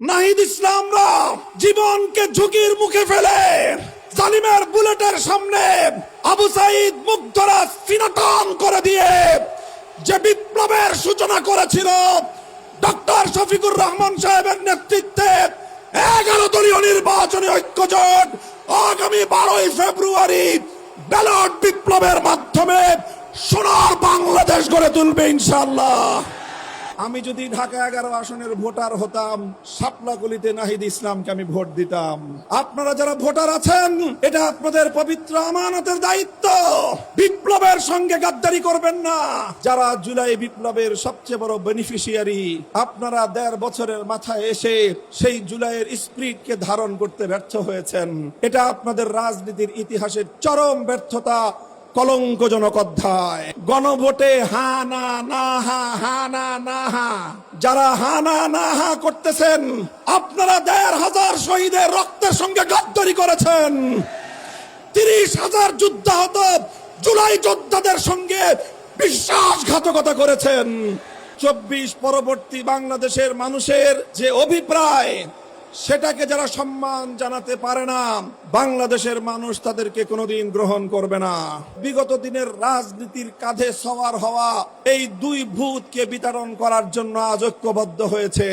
নাহিদ ইসলামরা জীবনকে ঝুঁকির মুখে ফেলে। জালিমের বুলেটের সামনে আবু সাইদ মুগ্ধরা সিনাটন করে দিয়ে যে বিপ্লবের সূচনা করেছিল ডক্টর শফিকুর রহমান সাহেবের নেতৃত্বে এগারো দলীয় নির্বাচনী ঐক্যজোট আগামী বারোই ফেব্রুয়ারি ব্যালট বিপ্লবের মাধ্যমে সোনার বাংলাদেশ গড়ে তুলবে ইনশাল্লাহ আমি যদি ঢাকা এগারো আসনের ভোটার হতাম সাপলাগুলিতে নাহিদ ইসলামকে আমি ভোট দিতাম। আপনারা যারা ভোটার আছেন, এটা আপনাদের পবিত্র আমানতের দায়িত্ব। বিপ্লবের সঙ্গে গাদ্দারি করবেন না। যারা জুলাই বিপ্লবের সবচেয়ে বড় বেনিফিশিয়ারি আপনারা দেড় বছরের মাথায় এসে সেই জুলাইয়ের স্প্রিটকে ধারণ করতে ব্যর্থ হয়েছেন। এটা আপনাদের রাজনীতির ইতিহাসের চরম ব্যর্থতা। কলঙ্কজনক অধ্যায়। গণভোটে হা না না হা হা না না হা। যারা হা না না হা করতেছেন, আপনারা দেড় হাজার শহীদের রক্তের সঙ্গে গাদ্দারি করেছেন। তিরিশ হাজার যুদ্ধাহত জুলাই যোদ্ধাদের সঙ্গে বিশ্বাসঘাতকতা করেছেন। চব্বিশ পরবর্তী বাংলাদেশের মানুষের যে অভিপ্রায় সেটাকে যারা সম্মান জানাতে পারে না, বাংলাদেশের মানুষ তাদেরকে কোনোদিন গ্রহণ করবে না। বিগত দিনের রাজনীতির কাঁধে সওয়ার হওয়া এই দুই ভূতকে বিতরণ করার জন্য আজ ঐক্যবদ্ধ হয়েছে।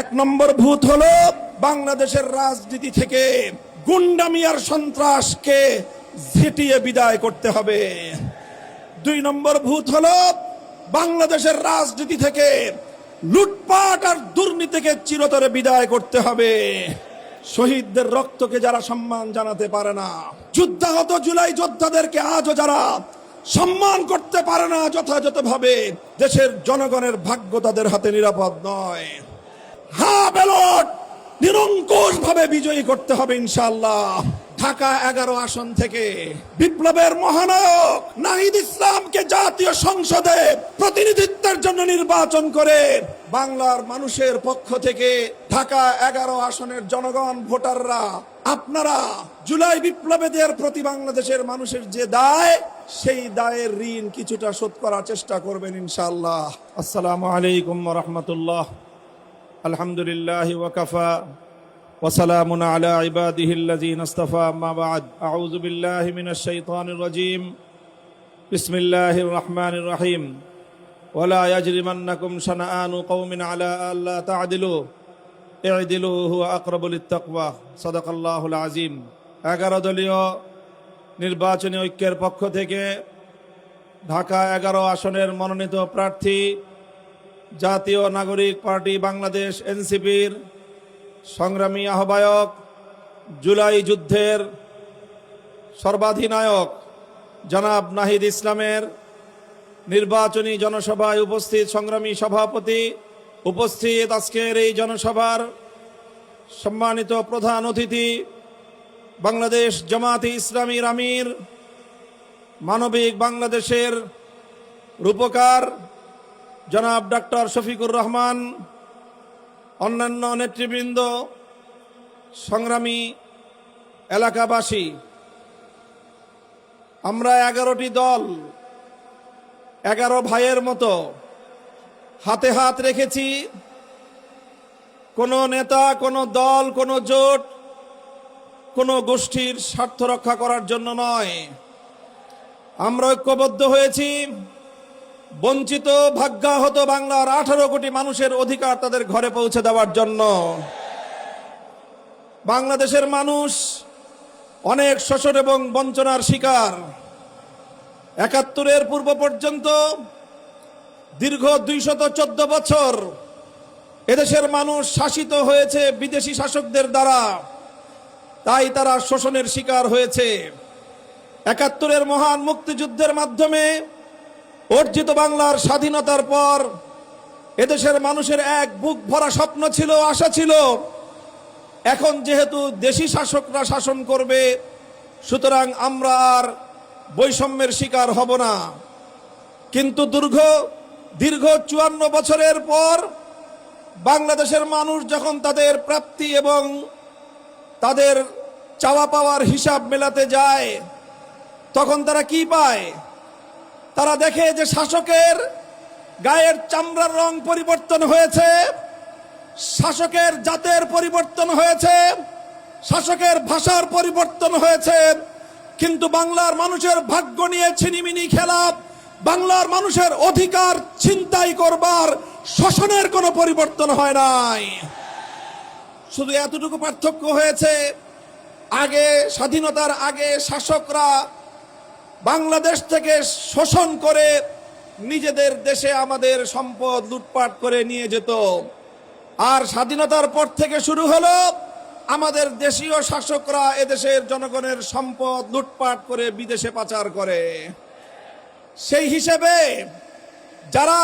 এক নম্বর ভূত হলো বাংলাদেশের রাজনীতি থেকে গুন্ডামি আর সন্ত্রাসকে ঝেঁটিয়ে বিদায় করতে হবে। দুই নম্বর ভূত হলো বাংলাদেশের রাজনীতি থেকে লুটপাট আর দুর্নীতিকে চিরতরে বিদায় করতে হবে। শহীদদের রক্তকে যারা সম্মান জানাতে পারে না, যুদ্ধাহত জুলাই যোদ্ধাদেরকে আজও যারা সম্মান করতে পারে না, যথাযথভাবে দেশের জনগণের ভাগ্য তাদের হাতে নিরাপদ নয়। হ্যাঁ ব্যালট নিরঙ্কুশ ভাবে বিজয়ী করতে হবে ইনশাল্লাহ ঢাকা এগারো আসন থেকে বিপ্লবের মহানায়ক নাহিদ ইসলামকে জাতীয় সংসদে প্রতিনিধিত্বের জন্য নির্বাচন করে বাংলার মানুষের পক্ষ থেকে ঢাকা এগারো আসনের জনগণ, ভোটাররা, আপনারা জুলাই বিপ্লবেদের প্রতি বাংলাদেশের মানুষের যে দায়, সেই দায়ের ঋণ কিছুটা শোধ করার চেষ্টা করবেন ইনশাল্লাহ আসসালামু আলাইকুম রহমতুল্লাহ। আলহামদুলিল্লাহ ওয়াকাফা وسلام على عباده الذين اصطفى أما بعد أعوذ بالله من الشيطان الرجيم بسم الله الرحمن الرحيم ولا يجرمنكم شنآن قوم على ألا تعدلوا اعدلوا هو أقرب للتقوى صدق الله العظيم এগারো দলীয় নির্বাচনী ঐক্যের পক্ষ থেকে ঢাকা এগারো আসনের মনোনীত প্রার্থী জাতীয় নাগরিক পার্টি বাংলাদেশ এনসিপির সংগ্রামী আহ্বায়ক, জুলাই যুদ্ধের সর্বাধিনায়ক জনাব নাহিদ ইসলামের নির্বাচনী জনসভায় উপস্থিত সংগ্রামী সভাপতি উপস্থিত আজকের এই জনসভার সম্মানিত প্রধান অতিথি বাংলাদেশ জামাতি ইসলামীর আমির, মানবিক বাংলাদেশের রূপকার জনাব ডক্টর শফিকুর রহমান অন্যান্য নেতৃবৃন্দ, সংগ্রামী এলাকাবাসী, আমরা এগারোটি দল, এগারো ভাইয়ের মতো হাতে হাত রেখেছি। কোনো নেতা, কোনো দল, কোনো জোট, কোনো গোষ্ঠীর স্বার্থ রক্ষা করার জন্য নয়। আমরা ঐক্যবদ্ধ হয়েছি। বঞ্চিত, ভাগ্যাহত বাংলার আঠারো কোটি মানুষের অধিকার তাদের ঘরে পৌঁছে দেওয়ার জন্য। বাংলাদেশের মানুষ অনেক শোষণ এবং বঞ্চনার শিকার। একাত্তরের পূর্ব পর্যন্ত দীর্ঘ দুইশত চোদ্দ বছর এদেশের মানুষ শাসিত হয়েছে বিদেশি শাসকদের দ্বারা। তাই তারা শোষণের শিকার হয়েছে। একাত্তরের মহান মুক্তিযুদ্ধের মাধ্যমে অর্জিত বাংলার স্বাধীনতার পর এদেশের মানুষের এক বুক ভরা স্বপ্ন ছিল, আশা ছিল। এখন যেহেতু দেশি শাসকরা শাসন করবে, সুতরাং আমরা আর বৈষম্যের শিকার হব না। কিন্তু দীর্ঘ দীর্ঘ চুয়ান্ন বছরের পর বাংলাদেশের মানুষ যখন তাদের প্রাপ্তি এবং তাদের চাওয়া পাওয়ার হিসাব মেলাতে যায়, তখন তারা কি পায়? তারা দেখে যে শাসকের গায়ের চামড়ার রং পরিবর্তন হয়েছে, শাসকের জাতের পরিবর্তন হয়েছে, শাসকের ভাষার পরিবর্তন হয়েছে, কিন্তু বাংলার মানুষের ভাগ্য নিয়ে ছিনিমিনি খেলা বাংলার মানুষের অধিকার ছিনতাই করবার শোষণের কোনো পরিবর্তন হয় নাই। শুধু এতটুকু পার্থক্য হয়েছে, আগে, স্বাধীনতার আগে শাসকরা বাংলাদেশ থেকে শোষণ করে নিজেদের দেশে আমাদের সম্পদ লুটপাট করে নিয়ে যেত। আর স্বাধীনতার পর থেকে শুরু হলো আমাদের দেশীয় শাসকরা এদেশের জনগণের সম্পদ লুটপাট করে বিদেশে পাচার করে। সেই হিসেবে যারা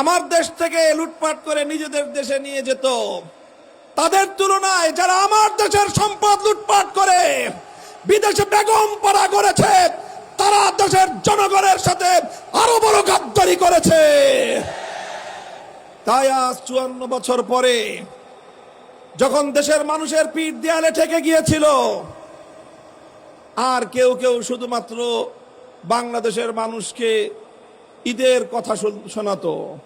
আমার দেশ থেকে লুটপাট করে নিজেদের দেশে নিয়ে যেত, তাদের তুলনায় যারা আমার দেশের সম্পদ লুটপাট করে বিদেশে বেগম পাড়া করেছে তারা দেশের জনগণের সাথে আরও বড় গাদ্দারি করেছে। তাই আজ চুয়ান্ন বছর পরে যখন দেশের মানুষের পিঠ দেয়ালে ঠেকে গিয়েছিল, আর কেউ কেউ শুধুমাত্র বাংলাদেশের মানুষকে ঈদের কথা শুন- শোনাতো।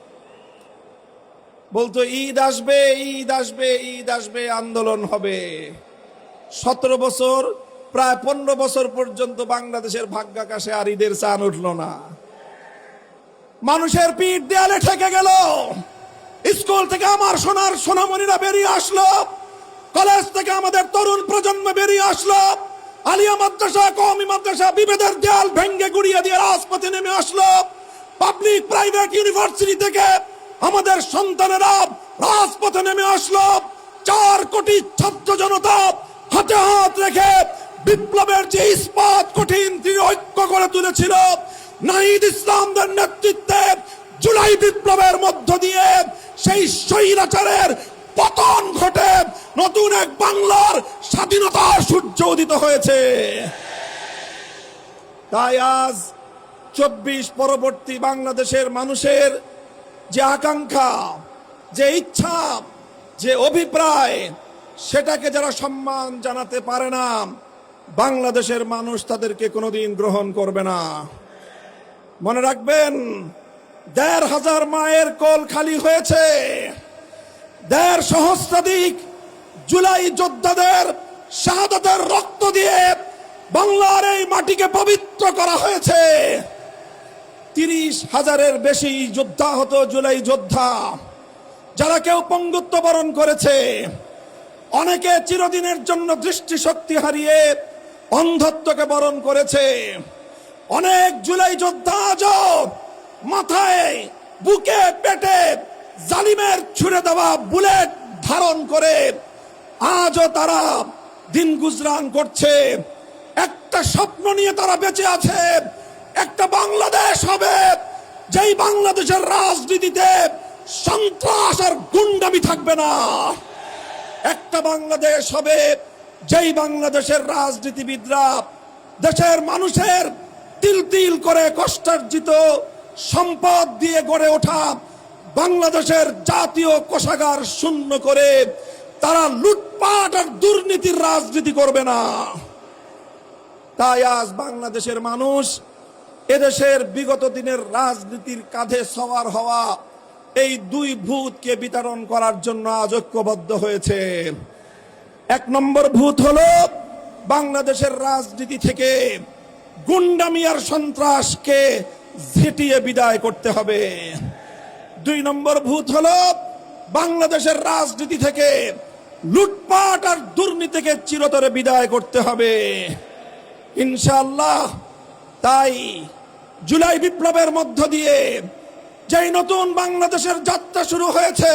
বলতো, ঈদ আসবে ঈদ আসবে ঈদ আসবে, আন্দোলন হবে। সতেরো বছর প্রায় পনেরো বছর পর্যন্ত বাংলাদেশের ভাগ্যাকাশে আর ঈদের চান উঠল না। মানুষের পিঠ দেয়ালে ঠেকে গেল। স্কুল থেকে আমার সোনার সোনামণিরা বেরিয়ে আসলো। কলেজ থেকে আমাদের তরুণ প্রজন্ম বেরিয়ে আসলো। আলিয়া মাদ্রাসা, কওমি মাদ্রাসা বিভেদের দেয়াল ভেঙ্গে গুড়িয়ে দিয়ে রাজপথে নেমে আসলো। পাবলিক, প্রাইভেট ইউনিভার্সিটি থেকে আমাদের সন্তানেরা রাজপথে নেমে আসলো। চার কোটি ছাত্র জনতা হাতে হাত রেখে বিপ্লবের যে ইস্পাত কঠিন তিনি ঐক্য করে তুলেছিল, নাহিদ ইসলামদের নেতৃত্বে জুলাই বিপ্লবের মধ্য দিয়ে সেই স্বৈরাচারের পতন ঘটে, নতুন এক বাংলার স্বাধীনতার সূর্য উদিত হয়েছে। তাই আজ চব্বিশ পরবর্তী বাংলাদেশের মানুষের যে আকাঙ্ক্ষা, যে ইচ্ছা, যে অভিপ্রায়, সেটাকে যারা সম্মান জানাতে পারে না বাংলাদেশের মানুষ তাদেরকে কোনোদিন গ্রহণ করবে না। মনে রাখবেন, দেড় হাজার মায়ের কল খালি হয়েছে। দেড় সহস্রাধিক জুলাই যোদ্ধাদের শাহাদাতের রক্ত দিয়ে বাংলার এই মাটিকে পবিত্র করা হয়েছে। তিরিশ হাজারের বেশি যোদ্ধা হতো জুলাই যোদ্ধা, যারা কেউ পঙ্গুত্ব বরণ করেছে। অনেকে চিরদিনের জন্য দৃষ্টিশক্তি হারিয়ে অন্ধত্বকে বরণ করেছে। অনেক জুলাই যোদ্ধা আজও মাথায়, বুকে, পেটে জালিমের ছুড়ে দেওয়া বুলেট ধারণ করে আজও তারা দিন গুজরান করছে। একটা স্বপ্ন নিয়ে তারা বেঁচে আছে। একটা বাংলাদেশ হবে যেই বাংলাদেশের রাজনীতিতে সন্ত্রাস আর গুন্ডামি থাকবে না। একটা বাংলাদেশ হবে যেই বাংলাদেশের রাজনীতিবিদরা দেশের মানুষের তিল তিল করে কষ্টার্জিত সম্পদ দিয়ে গড়ে ওঠা বাংলাদেশের জাতীয় কোষাগার শূন্য করে তারা লুটপাট আর দুর্নীতির রাজনীতি করবে না। তাই আজ বাংলাদেশের মানুষ এদেশের বিগত দিনের রাজনীতির কাঁধে সওয়ার হওয়া এই দুই ভূতকে বিতরণ করার জন্য আজ ঐক্যবদ্ধ হয়েছে। নম্বর ভূত হলো বাংলাদেশের রাজনীতি থেকে গুন্ডামিয়ার সন্ত্রাসকে ঝেঁটিয়ে বিদায় করতে হবে। দুই নম্বর ভূত হলো বাংলাদেশের রাজনীতি থেকে লুটপাট আর দুর্নীতিকে চিরতরে বিদায় করতে হবে। ইনশাআল্লাহ, তাই জুলাই বিপ্লবের মধ্য দিয়ে যেই নতুন বাংলাদেশের যাত্রা শুরু হয়েছে,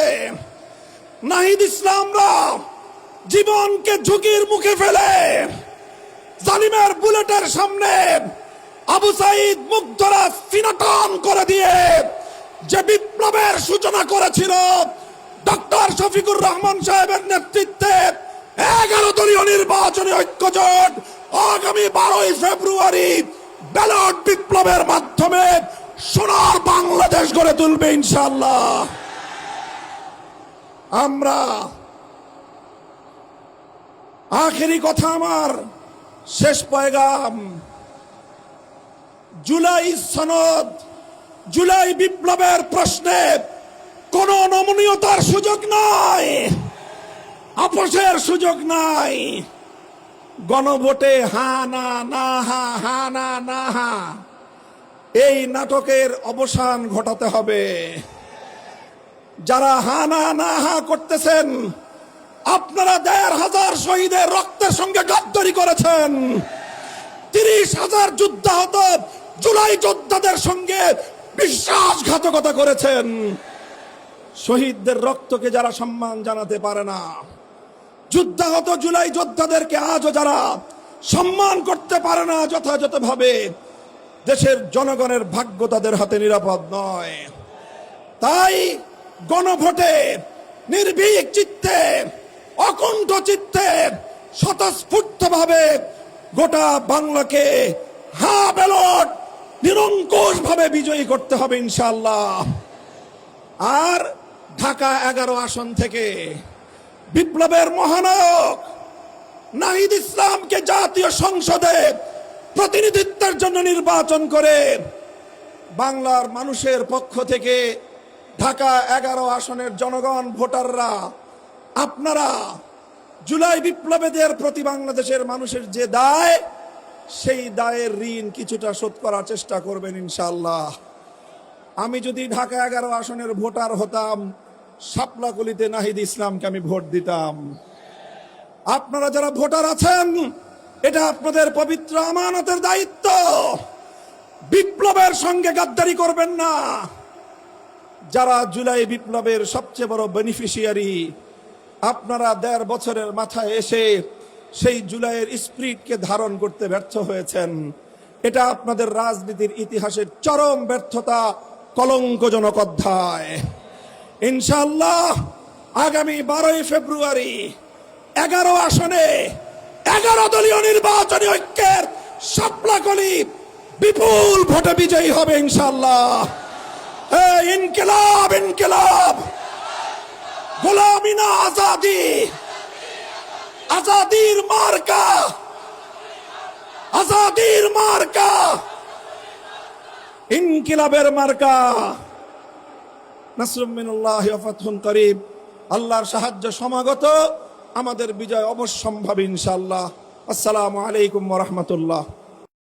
নাহিদ ইসলামরা জীবনকে ঝুঁকির মুখে ফেলে। জালিমের বুলেটের সামনে আবু সাইদ মুগ্ধরা সিনাটন করে দিয়ে যে বিপ্লবের সূচনা করেছিল, ডক্টর শফিকুর রহমান সাহেবের নেতৃত্বে এগারো দলীয় নির্বাচনী ঐক্যজোট আগামী বারোই ফেব্রুয়ারি ব্যালট বিপ্লবের মাধ্যমে সোনার বাংলাদেশ গড়ে তুলবে ইনশাল্লাহ আমরা আখেরি কথা আমার, শেষ পয়গাম। জুলাই সনদ, জুলাই বিপ্লবের প্রশ্নে কোন নমনীয়তার সুযোগ নাই, আপোষের সুযোগ নাই। গণভোটে হা না না হা হা না না হা, এই নাটকের অবসান ঘটাতে হবে। যারা হা না না হা করতেছেন আপনারা দেড় হাজার শহীদের রক্তের সঙ্গে গাদ্দারি করেছেন। তিরিশ হাজার যুদ্ধাহত জুলাই যোদ্ধাদের সঙ্গে বিশ্বাসঘাতকতা করেছেন। শহীদদের রক্তকে যারা সম্মান জানাতে পারে না, যুদ্ধাহত জুলাই যোদ্ধাদেরকে আজও যারা সম্মান করতে পারে না, যথাযথভাবে দেশের জনগণের ভাগ্য তাদের হাতে নিরাপদ নয়। তাই গণভোটে নির্ভীক চিত্তে অকুণ্ঠ চিত্তে স্বতঃস্ফূর্ত ভাবে গোটা বাংলাকে হা ব্যালট নিরঙ্কুশ ভাবে বিজয়ী করতে হবে ইনশাল্লাহ আর ঢাকা এগারো আসন থেকে বিপ্লবের মহানায়ক নাহিদ ইসলামকে জাতীয় সংসদে প্রতিনিধিত্বের জন্য নির্বাচন করে বাংলার মানুষের পক্ষ থেকে ঢাকা এগারো আসনের জনগণ, ভোটাররা আপনারা জুলাই বিপ্লবেদের প্রতি বাংলাদেশের মানুষের যে দায়, সেই দায়ের ঋণ কিছুটা শোধ করার চেষ্টা করবেন ইনশাল্লাহ আমি যদি ঢাকা এগারো আসনের ভোটার হতাম সাপলাকলিতে নাহিদ ইসলামকে আমি ভোট দিতাম। আপনারা যারা ভোটার আছেন, এটা আপনাদের পবিত্র আমানতের দায়িত্ব। বিপ্লবের সঙ্গে গাদ্দারি করবেন না। যারা জুলাই বিপ্লবের সবচেয়ে বড় বেনিফিশিয়ারি আপনারা দেড় বছরের মাথায় এসে সেই জুলাইয়ের স্প্রিটকে ধারণ করতে ব্যর্থ হয়েছেন। এটা আপনাদের রাজনীতির ইতিহাসের চরম ব্যর্থতা, কলঙ্কজনক অধ্যায়। ইনশাল্লাহ আগামী বারোই ফেব্রুয়ারি এগারো আসনে এগারো দলীয় নির্বাচনী ঐক্যের সাপলাকলি বিপুল ভোটে বিজয়ী হবে ইনশাল্লাহ ইনকিলাব ইনকিলাব! গোলামি না আজাদি আজাদির মার্কা আজাদির মার্কা ইনকিলাবের মার্কা করিব আল্লাহর সাহায্য সমাগত আমাদের বিজয় অবশ্যম্ভাবী ইনশাআল্লাহ। আসসালামু আলাইকুম রাহমাতুল্লাহ